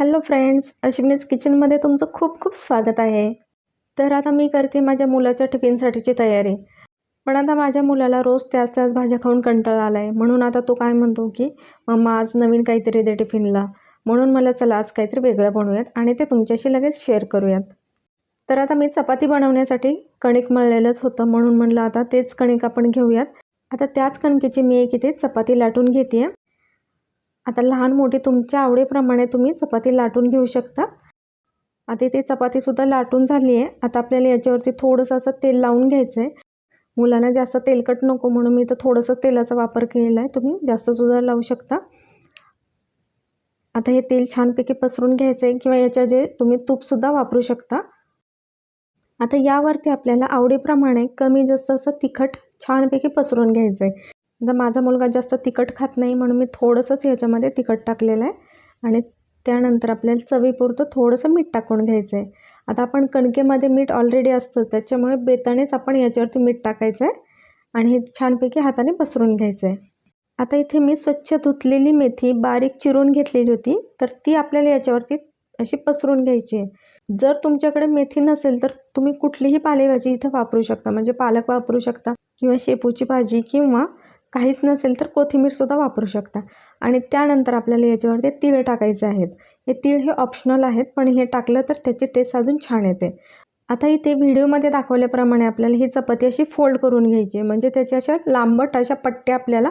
Hello friends अश्विनीज किचनमध्ये तुमचं खूप खूप स्वागत आहे. तर आता मी करते माझ्या मुलाच्या टिफिनसाठीची तयारी. पण आता माझ्या मुलाला रोज त्याच त्याच भाज्या खाऊन कंटाळा आला आहे म्हणून आता तो काय म्हणतो की मम्मा आज नवीन काहीतरी दे टिफिनला. म्हणून मला चला आज काहीतरी वेगळं बनवूयात आणि ते तुमच्याशी लगेच शेअर करूयात. तर आता मी चपाती बनवण्यासाठी कणिक मळलेलंच होतं. म्हणून म्हणलं आता तेच कणिक आपण घेऊयात. आता त्याच कणकेची मी एक इथे चपाती लाटून घेते आता लहान मोठी तुमच्या आवडीप्रमाणे तुम्ही चपाती लाटून घेऊ शकता. आता इथे चपातीसुद्धा लाटून झाली आहे. आता आपल्याला याच्यावरती थोडंसं असं तेल लावून घ्यायचं आहे मुलांना जास्त तेलकट नको म्हणून मी इथं थोडंसं तेलाचा वापर केलेला आहे. तुम्ही जास्तसुद्धा लावू शकता. आता हे तेल छानपैकी पसरून घ्यायचं आहे किंवा याच्या जे तुम्ही तूपसुद्धा वापरू शकता. आता यावरती आपल्याला आवडीप्रमाणे कमी जास्त असं तिखट छानपैकी पसरून घ्यायचं आहे आता माझा मुलगा जास्त तिखट खात नाही म्हणून मी थोडंसंच याच्यामध्ये तिखट टाकलेलं आहे. आणि त्यानंतर आपल्याला चवीपुरतं थोडंसं मीठ टाकून घ्यायचं आहे. आता आपण कणकेमध्ये मीठ ऑलरेडी असतं त्याच्यामुळे बेतानेच आपण याच्यावरती मीठ टाकायचं आहे. आणि हे छानपैकी हाताने पसरून घ्यायचं आहे. आता इथे मी स्वच्छ धुतलेली मेथी बारीक चिरून घेतलेली होती तर ती आपल्याला याच्यावरती अशी पसरून घ्यायची आहे. जर तुमच्याकडे मेथी नसेल तर तुम्ही कुठलीही पालेभाजी इथं वापरू शकता. म्हणजे पालक वापरू शकता किंवा शेपूची भाजी किंवा काहीच नसेल तर कोथिंबीरसुद्धा वापरू शकता. आणि त्यानंतर आपल्याला याच्यावरती तीळ टाकायचे आहेत. हे तीळ हे ऑप्शनल आहेत पण हे टाकलं तर त्याची टेस्ट अजून छान येते. आता इथे व्हिडिओमध्ये दाखवल्याप्रमाणे आपल्याला ही चपाती अशी फोल्ड करून घ्यायची आहे. म्हणजे त्याच्या अशा लांबट अशा पट्ट्या आपल्याला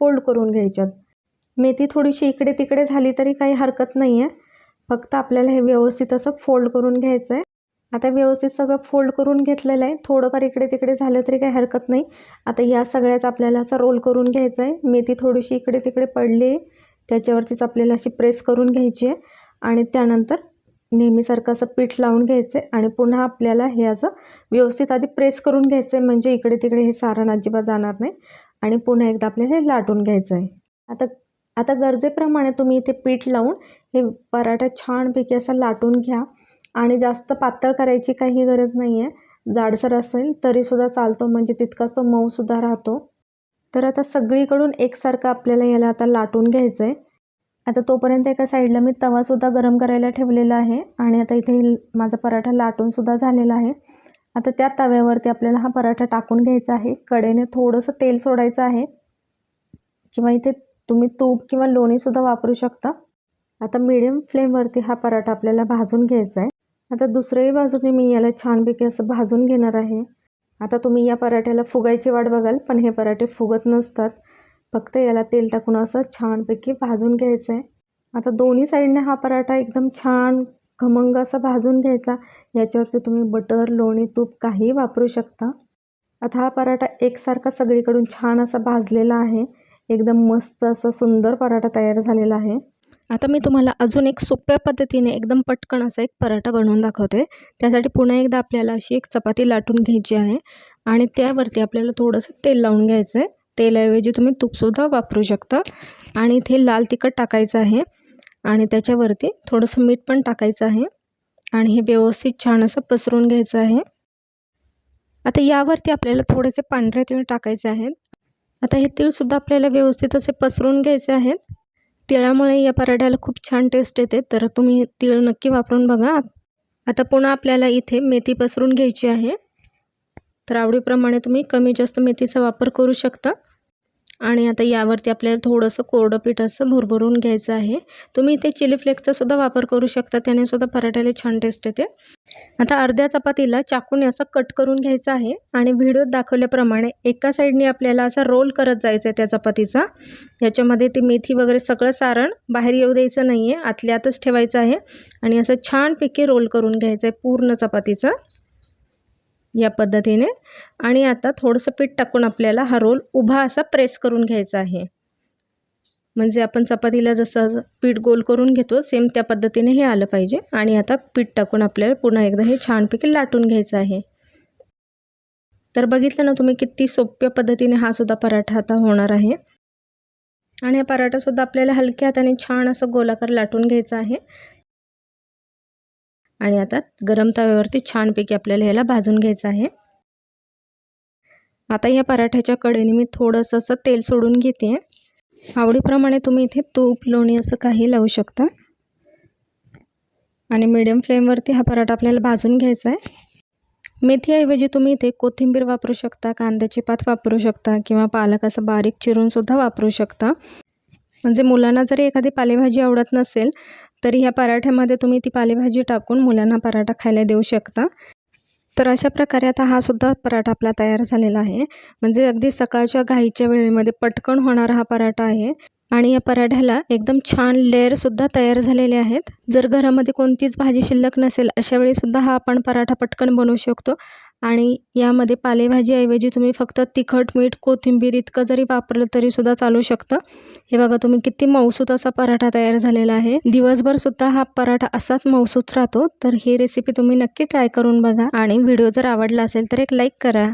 फोल्ड करून घ्यायच्यात. मेथी थोडीशी इकडे तिकडे झाली तरी काही हरकत नाही आहे फक्त आपल्याला हे व्यवस्थित असं फोल्ड करून घ्यायचं आहे आता व्यवस्थित सगळं फोल्ड करून घेतलेलं आहे. थोडंफार इकडे तिकडे झालं तरी काही हरकत नाही. आता या सगळ्याच आपल्याला असं रोल करून घ्यायचं आहे. मेथी थोडीशी इकडे तिकडे पडली आहे. त्याच्यावरतीच आपल्याला अशी प्रेस करून घ्यायची आहे. आणि त्यानंतर नेहमीसारखं असं पीठ लावून घ्यायचं आहे. आणि पुन्हा आपल्याला हे असं व्यवस्थित आधी प्रेस करून घ्यायचं आहे. म्हणजे इकडे तिकडे हे सारण अजिबात जाणार नाही. आणि पुन्हा एकदा आपल्याला हे लाटून घ्यायचं आहे. आता आता गरजेप्रमाणे तुम्ही इथे पीठ लावून हे पराठा छानपैकी असा लाटून घ्या. आणि जास्त पातळ करायची काही गरज नाही आहे जाडसर असेल तरीसुद्धा चालतो म्हणजे तितकाच तो मऊसुद्धा राहतो. तर आता सगळीकडून एकसारखं आपल्याला याला आता लाटून घ्यायचं आहे आता तोपर्यंत एका साईडला मी तवासुद्धा गरम करायला ठेवलेला आहे आणि आता इथे माझा पराठा लाटूनसुद्धा झालेला आहे. आता त्या तव्यावरती आपल्याला हा पराठा टाकून घ्यायचा आहे. कडेने थोडंसं तेल सोडायचं आहे. किंवा इथे तुम्ही तूप किंवा लोणीसुद्धा वापरू शकता. आता मीडियम फ्लेमवरती हा पराठा आपल्याला भाजून घ्यायचा आहे आता दुसऱ्याही बाजूने मी याला छानपैकी असं भाजून घेणार आहे. आता तुम्ही या पराठ्याला फुगायची वाट बघाल पण हे पराठे फुगत नसतात. फक्त याला तेल टाकून असं छानपैकी भाजून घ्यायचं आहे आता दोन्ही साईडने हा पराठा एकदम छान खमंग असा भाजून घ्यायचा. याच्यावरती तुम्ही बटर लोणी तूप काहीही वापरू शकता. आता हा पराठा एकसारखा सगळीकडून छान असा भाजलेला आहे. एकदम मस्त असा सुंदर पराठा तयार झालेला आहे. आता मी तुम्हाला अजून एक सोप्या पद्धतीने एकदम पटकन असा एक पराठा बनवून दाखवते. त्यासाठी पुन्हा एकदा आपल्याला अशी एक चपाती लाटून घ्यायची आहे आणि त्यावरती आपल्याला थोडंसं तेल लावून घ्यायचं आहे. तेलाऐवजी तुम्ही तूपसुद्धा वापरू शकता. आणि इथे लाल तिखट टाकायचं आहे आणि त्याच्यावरती थोडंसं मीठ पण टाकायचं आहे. आणि हे व्यवस्थित छान असं पसरून घ्यायचं आहे. आता यावरती आपल्याला थोडेसे पांढरे तीळ टाकायचे आहेत. आता हे तीळसुद्धा आपल्याला व्यवस्थित असे पसरून घ्यायचे आहेत. तिळामुळे या पराठ्याला खूप छान टेस्ट येते. तर तुम्ही तीळ नक्की वापरून बघा. आता पुन्हा आपल्याला इथे मेथी पसरून घ्यायची आहे. तर आवडीप्रमाणे तुम्ही कमी जास्त मेथीचा वापर करू शकता. आणि आता यावरती आपल्याला थोडंसं कोरडं पीठ असं भरभरून घ्यायचं आहे. तुम्ही इथे चिली फ्लेक्सचासुद्धा वापर करू शकता. त्याने सुद्धा पराठ्याला छान टेस्ट येते. आता अर्ध्या चपातीला चाकूने असं कट करून घ्यायचं आहे आणि व्हिडिओत दाखवल्याप्रमाणे एका साईडने आपल्याला असा रोल करत जायचं आहे त्या चपातीचा. याच्यामध्ये ती मेथी वगैरे सगळं सारण बाहेर येऊ द्यायचं नाही आहे आतल्या आतच ठेवायचं आहे आणि असं छानपैकी रोल करून घ्यायचं आहे पूर्ण चपातीचा. या पद्धतीने. आणि आता थोडंसं पीठ टाकून आपल्याला हा रोल उभा असा प्रेस करून घ्यायचा आहे. म्हणजे आपण चपातीला जसं पीठ गोल करून घेतो सेम त्या पद्धतीने हे आलं पाहिजे. आणि आता पीठ टाकून आपल्याला पुन्हा एकदा हे छानपैकी लाटून घ्यायचं आहे. तर बघितलं ना तुम्ही किती सोप्या पद्धतीने हा सुद्धा पराठा आता होणार आहे. आणि हा पराठासुद्धा आपल्याला हलक्या हाताने छान असं गोलाकार लाटून घ्यायचा आहे. आणि आता गरम तव्यावरती छानपैकी आपल्याला ह्याला भाजून घ्यायचं आहे. आता या पराठ्याच्या कडेने मी थोडंसं असं तेल सोडून घेते. आवडीप्रमाणे तुम्ही इथे तूप लोणी असं काही लावू शकता. आणि मिडियम फ्लेमवरती हा पराठा आपल्याला भाजून घ्यायचा आहे. मेथीऐवजी तुम्ही इथे कोथिंबीर वापरू शकता कांद्याची पात वापरू शकता किंवा पालक असं बारीक चिरूनसुद्धा वापरू शकता. म्हणजे मुलांना जरी एखादी पालेभाजी आवडत नसेल तरी ह्या पराठ्यामध्ये तुम्ही ती पालेभाजी टाकून मुलांना पराठा खायला देऊ शकता. तर अशा प्रकारे आता हा सुद्धा पराठा आपला तयार झालेला आहे. म्हणजे अगदी सकाळच्या घाईच्या वेळेमध्ये पटकन होणारा हा पराठा आहे. आणि या पराठ्याला एकदम छान लेअरसुद्धा तयार झालेले आहेत. जर घरामध्ये कोणतीच भाजी शिल्लक नसेल अशा वेळीसुद्धा हा आपण पराठा पटकन बनवू शकतो. आणि यामध्ये पालेभाजीऐवजी तुम्ही फक्त तिखट मीठ कोथिंबीर इतकं जरी वापरलं तरीसुद्धा चालू शकतं. हे बघा तुम्ही किती मौसूत असा पराठा तयार झालेला आहे. दिवसभरसुद्धा हा पराठा असाच मौसूत राहतो. तर ही रेसिपी तुम्ही नक्की ट्राय करून बघा. आणि व्हिडिओ जर आवडला असेल तर एक लाईक करा.